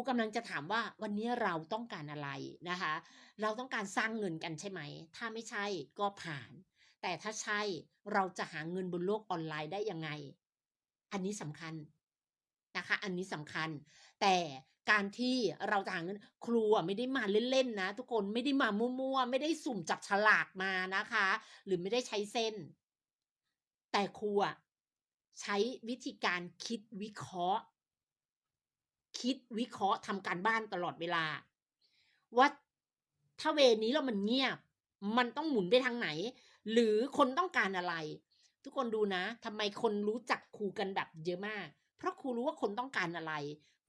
รูกำลังจะถามว่าวันนี้เราต้องการอะไรนะคะ เราต้องการสร้างเงินกันใช่ไหม ถ้าไม่ใช่ก็ผ่าน แต่ถ้าใช่เราจะหาเงินบนโลกออนไลน์ได้ยังไง อันนี้สำคัญนะคะ อันนี้สำคัญ แต่การที่เราจะหาเงินครูไม่ได้มาเล่นๆนะ ทุกคนไม่ได้มามั่วๆ ไม่ได้สุ่มจับฉลากมานะคะ หรือไม่ได้ใช้เส้น แต่ครูใช้วิธีการคิดวิเคราะห์ คิดวิเคราะห์ทำการบ้านตลอดเวลา ว่าถ้าเวนี้แล้วมันเงียบ มันต้องหมุนไปทางไหน หรือคนต้องการอะไร ทุกคนดูนะทำไมคนรู้จักครูกันแบบเยอะมาก เพราะครูรู้ว่าคนต้องการอะไร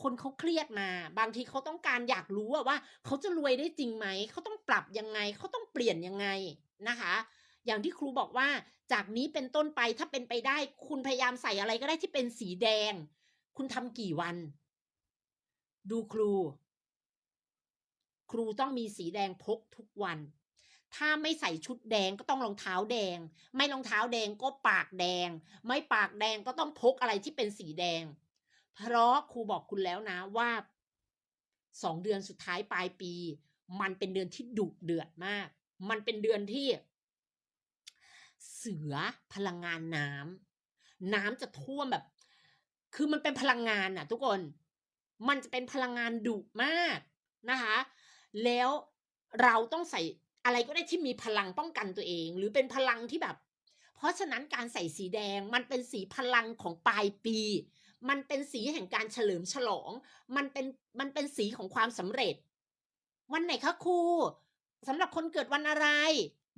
คนเขาเครียดมา บางทีเขาต้องการอยากรู้ว่าเขาจะรวยได้จริงไหมเขาต้องปรับยังไงเขาต้องเปลี่ยนยังไงนะคะอย่างที่ครูบอกว่าจากนี้เป็นต้นไปถ้าเป็นไปได้ คุณพยายามใส่อะไรก็ได้ที่เป็นสีแดง คุณทำกี่วัน ดูครู ครูต้องมีสีแดงพกทุกวัน ถ้าไม่ใส่ชุดแดงก็ต้องรองเท้าแดง ไม่รองเท้าแดงก็ปากแดง ไม่ปากแดงก็ต้องพกอะไรที่เป็นสีแดง เพราะครูบอกคุณแล้วนะว่าสองเดือนสุดท้ายปลายปี มันเป็นเดือนที่ดุเดือดมาก มันเป็นเดือนที่ เสือพลังงานน้ำน้ำจะท่วมแบบ คือมันเป็นพลังงานน่ะทุกคน มันจะเป็นพลังงานดุมากนะคะ แล้วเราต้องใส่อะไรก็ได้ที่มีพลังป้องกันตัวเอง หรือเป็นพลังที่แบบ เพราะฉะนั้นการใส่สีแดงมันเป็นสีพลังของปลายปี มันเป็นสีแห่งการเฉลิมฉลอง มันเป็นมันเป็นสีของความสำเร็จ วันไหนคะครูสำหรับคนเกิดวันอะไร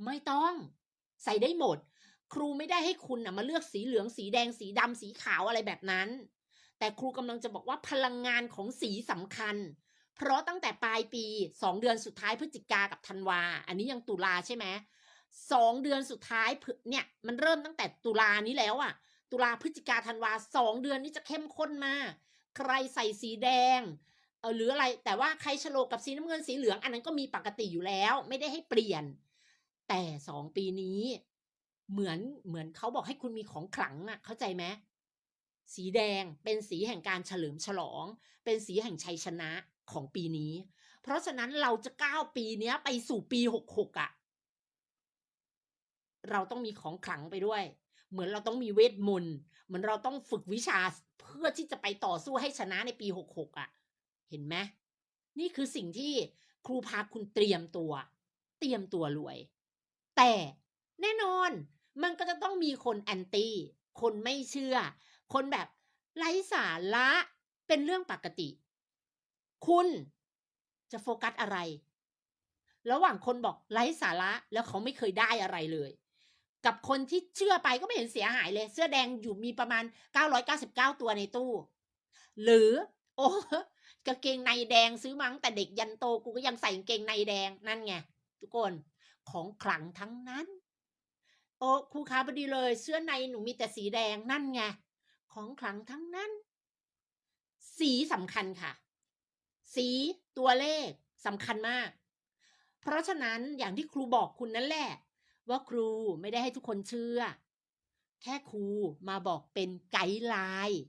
ไม่ต้องใส่ได้หมด ครูไม่ได้ให้คุณนะมาเลือกสีเหลืองสีแดงสีดำสีขาวอะไรแบบนั้น แต่ครูกำลังจะบอกว่าพลังงานของสีสำคัญ เพราะตั้งแต่ปลายปีสองเดือนสุดท้ายพฤศจิกากับธันวา อันนี้ยังตุลาใช่ไหมสองเดือนสุดท้ายเนี่ยมันเริ่มตั้งแต่ตุลานี้แล้วอะตุลาพฤศจิกาธันวาสองเดือนนี้จะเข้มข้นมากใครใส่สีแดงเออหรืออะไรแต่ว่าใครฉลกกับสีน้ำเงินสีเหลือง อันนั้นก็มีปกติอยู่แล้ว ไม่ได้ให้เปลี่ยน แต่สองปีนี้ เหมือนเหมือนเขาบอกให้คุณมีของขลังอะ เข้าใจไหม สีแดงเป็นสีแห่งการเฉลิมฉลอง เป็นสีแห่งชัยชนะของปีนี้ เพราะฉะนั้นเราจะก้าวปีนี้ไปสู่ปีหกหกอะ เราต้องมีของขลังไปด้วย เหมือนเราต้องมีเวทมนต์เหมือนเราต้องฝึกวิชาเพื่อที่จะไปต่อสู้ให้ชนะในปีหกหกอะ เห็นไหมนี่คือสิ่งที่ครูพาคุณเตรียมตัว เตรียมตัวรวย แต่แน่นอนมันก็จะต้องมีคนแอนตี้คนไม่เชื่อ คนแบบไร้สาระเป็นเรื่องปกติ คุณจะโฟกัสอะไร ระหว่างคนบอกไร้สาระแล้วเขาไม่เคยได้อะไรเลย กับคนที่เชื่อไปก็ไม่เห็นเสียหายเลย เสื้อแดงอยู่มีประมาณ 999 ตัวในตู้ หรือ โอ้กางเกงในแดงซื้อมั้งแต่เด็กยันโตกูก็ยังใส่กางเกงในแดงนั่นไงทุกคนของขลังทั้งนั้น โอ้ครูคาพอดีเลย เสื้อในหนูมีแต่สีแดงนั่นไง ของขลังทั้งนั้น สีสำคัญค่ะ สีตัวเลขสำคัญมาก เพราะฉะนั้นอย่างที่ครูบอกคุณนั่นแหละ ว่าครูไม่ได้ให้ทุกคนเชื่อ แค่ครูมาบอกเป็นไกด์ไลน์